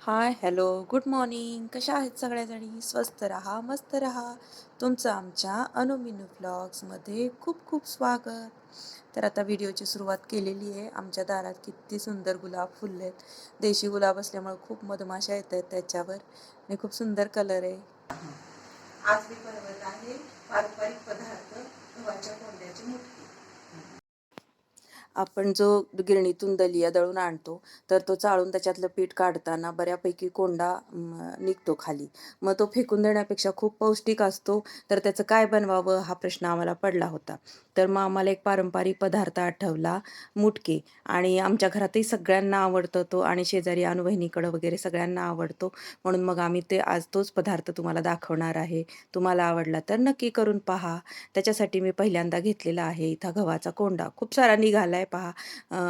Hi hello good morning कशा आहेत सगळ्याजणी? स्वस्त रहा मस्त रहा. तुमचं आमच्या अनुमिनू ब्लॉग्समध्ये खूप खूप स्वागत. तर आता व्हिडिओची सुरुवात केलेली आहे. आमच्या दारात किती सुंदर गुलाब फुलले आहेत. देशी गुलाब असल्यामुळे खूप मधमाशा येत आहेत त्याच्यावर. आणि खूप सुंदर कलर आहे. आज मी बनवत आहे पारंपरिक पदार्थ गव्हाच्या कोंड्याचे मुटकी आपण जो गिरणीतून दलिया दळून आणतो तर तो चाळून त्याच्यातलं पीठ काढताना बऱ्यापैकी कोंडा निघतो खाली. मग तो फेकून देण्यापेक्षा खूप पौष्टिक असतो. तर त्याचं काय बनवावं हा प्रश्न आम्हाला पडला होता. तर मग आम्हाला एक पारंपरिक पदार्थ आठवला मुटके. आणि आमच्या घरातही सगळ्यांना आवडतो तो आणि शेजारी अनुवहिनीकडं वगैरे सगळ्यांना आवडतो. म्हणून मग आम्ही ते आज तोच पदार्थ तुम्हाला दाखवणार आहे. तुम्हाला आवडला तर नक्की करून पहा. त्याच्यासाठी मी पहिल्यांदा घेतलेला आहे इथं गव्हाचा कोंडा. खूप सारा निघाला आहे पहा.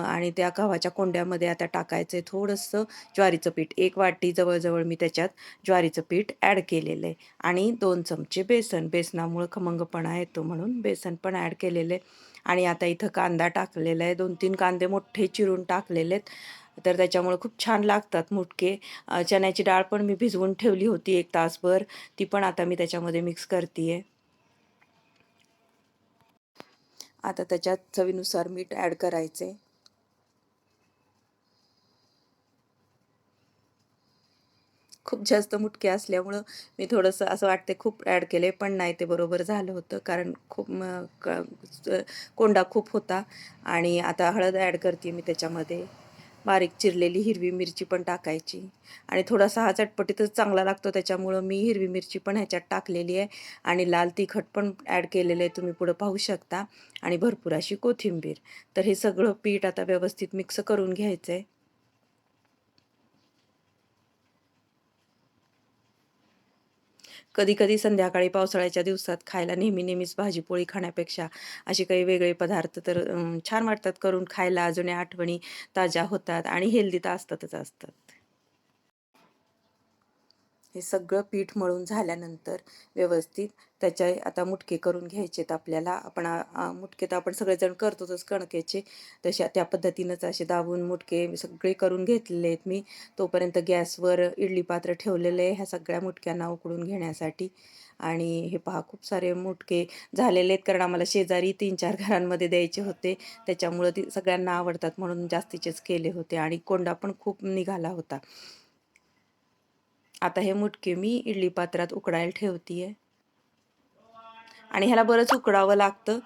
आणि त्या गव्हाच्या कोंड्यामध्ये आता टाकायचं आहे थोडंसं ज्वारीचं पीठ. एक वाटी जवळजवळ मी त्याच्यात ज्वारीचं पीठ ॲड केलेलं आहे आणि दोन चमचे बेसन. बेसनामुळं खमंगपणा येतो म्हणून बेसन पण ॲड केलेलं आहे आणि आता इथं कांदा टाकलेला आहे दोन तीन कांदे मोठे चिरून टाकलेले आहेत तर त्याच्यामुळे खूप छान लागतात मुटके. चण्याची डाळ पण मी भिजवून ठेवली होती एक तासभर. ती पण आता मी त्याच्यामध्ये मिक्स करते आहे आता त्याच्यात चवीनुसार मीठ ॲड करायचे. खूप जास्त मुटके असल्यामुळं मी थोडंसं असं वाटते खूप ॲड केले पण नाही ते बरोबर झालं होतं कारण खूप कोंडा खूप होता आणि आता हळद ॲड करते मी त्याच्यामध्ये. बारीक चिरलेली हिरवी मिरची पण टाकायची. आणि थोडासा हा चटपटीतच चांगला लागतो त्याच्यामुळं मी हिरवी मिरची पण ह्याच्यात टाकलेली आहे. आणि लाल तिखट पण ॲड केलेलं आहे तुम्ही पुढं पाहू शकता. आणि भरपूर अशी कोथिंबीर. तर हे सगळं पीठ आता व्यवस्थित मिक्स करून घ्यायचं आहे कधी कधी संध्याकाळी पावसाळ्याच्या दिवसात खायला नेहमी नेहमीच भाजीपोळी खाण्यापेक्षा असे काही वेगळे पदार्थ तर छान वाटतात करून खायला. जुन्या आठवणी ताज्या होतात आणि हेल्दी तर असतातच असतात. हे सगळं पीठ मळून झाल्यानंतर व्यवस्थित त्याच्या आता मुटके करून घ्यायचेत आपल्याला. आपण मुटके तर आपण सगळेजण करतोच कणकेचे. तशा त्या पद्धतीनंच असे दाबून मुटके सगळे करून घेतलेले आहेत मी. तोपर्यंत गॅसवर इडली पात्र ठेवलेलं आहे ह्या सगळ्या मुटक्यांना उकडून घेण्यासाठी. आणि हे पहा खूप सारे मुटके झालेले आहेत कारण आम्हाला शेजारी तीन चार घरांमध्ये द्यायचे होते. त्याच्यामुळं ती सगळ्यांना आवडतात म्हणून जास्तीचेच केले होते आणि कोंडा पण खूप निघाला होता. आता हे मुटके मी इडली पात्रात उकडायला ठेवते आहे आणि ह्याला बरंच उकडावं लागतं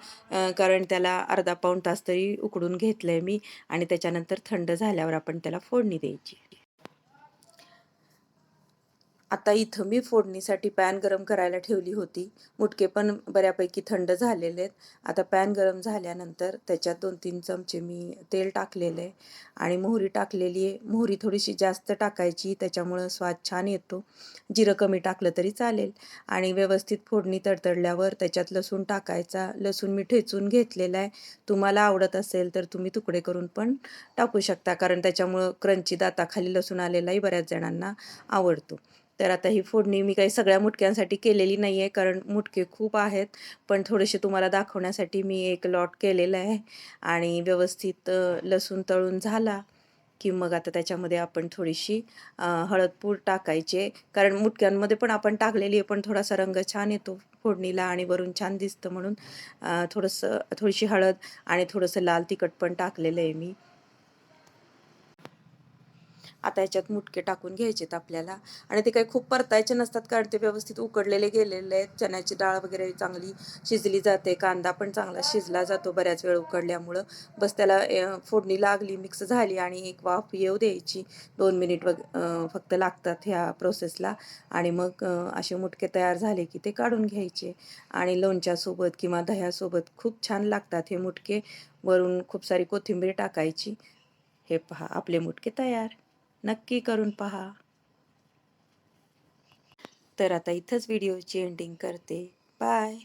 कारण त्याला अर्धा पाऊण तास तरी उकडून घेतलं आहे मी आणि त्याच्यानंतर थंड झाल्यावर आपण त्याला फोडणी द्यायची. आता इथं मी फोडणीसाठी पॅन गरम करायला ठेवली होती. मुटके पण बऱ्यापैकी थंड झालेले आहेत. आता पॅन गरम झाल्यानंतर त्याच्यात दोन तीन चमचे मी तेल टाकलेलं आहे. आणि मोहरी टाकलेली आहे. मोहरी थोडीशी जास्त टाकायची त्याच्यामुळं स्वाद छान येतो. जिरं कमी टाकलं तरी चालेल. आणि व्यवस्थित फोडणी तडतडल्यावर त्याच्यात लसूण टाकायचा. लसूण मी ठेचून घेतलेला आहे. तुम्हाला आवडत असेल तर तुम्ही तुकडे करून पण टाकू शकता. कारण त्याच्यामुळं क्रंची दाताखाली लसूण आलेलाही बऱ्याच जणांना आवडतो. तर आता ही फोडणी मी काही सगळ्या मुटक्यांसाठी केलेली नाही आहे कारण मुटके खूप आहेत. पण थोडेसे तुम्हाला दाखवण्यासाठी मी एक लॉट केलेलं आहे. आणि व्यवस्थित लसूण तळून झाला की मग आता त्याच्यामध्ये आपण थोडीशी हळदपूड टाकायचे कारण मुटक्यांमध्ये पण आपण टाकलेली आहे पण थोडासा रंग छान येतो फोडणीला आणि वरून छान दिसतं म्हणून. थोडंसं थोडीशी हळद आणि थोडंसं लाल तिखट पण टाकलेलं आहे मी. आता याच्यात मुटके टाकून घ्यायचेत आपल्याला. आणि ते काही खूप परतायचे नसतात कारण ते व्यवस्थित उकडलेले गेलेले आहेत. चण्याची डाळ वगैरे चांगली शिजली जाते. कांदा पण चांगला शिजला जातो बऱ्याच वेळ उकडल्यामुळं. बस त्याला फोडणी लागली मिक्स झाली आणि एक वाफ येऊ द्यायची. दोन मिनिट वग फक्त लागतात ह्या प्रोसेसला. आणि मग असे मुटके तयार झाले की ते काढून घ्यायचे. आणि लोणच्यासोबत किंवा दह्यासोबत खूप छान लागतात हे मुटके. वरून खूप सारी कोथिंबीर टाकायची. हे पहा आपले मुटके तयार. नक्की करून पहा. तर आता इथंच व्हिडिओची एंडिंग करते. बाय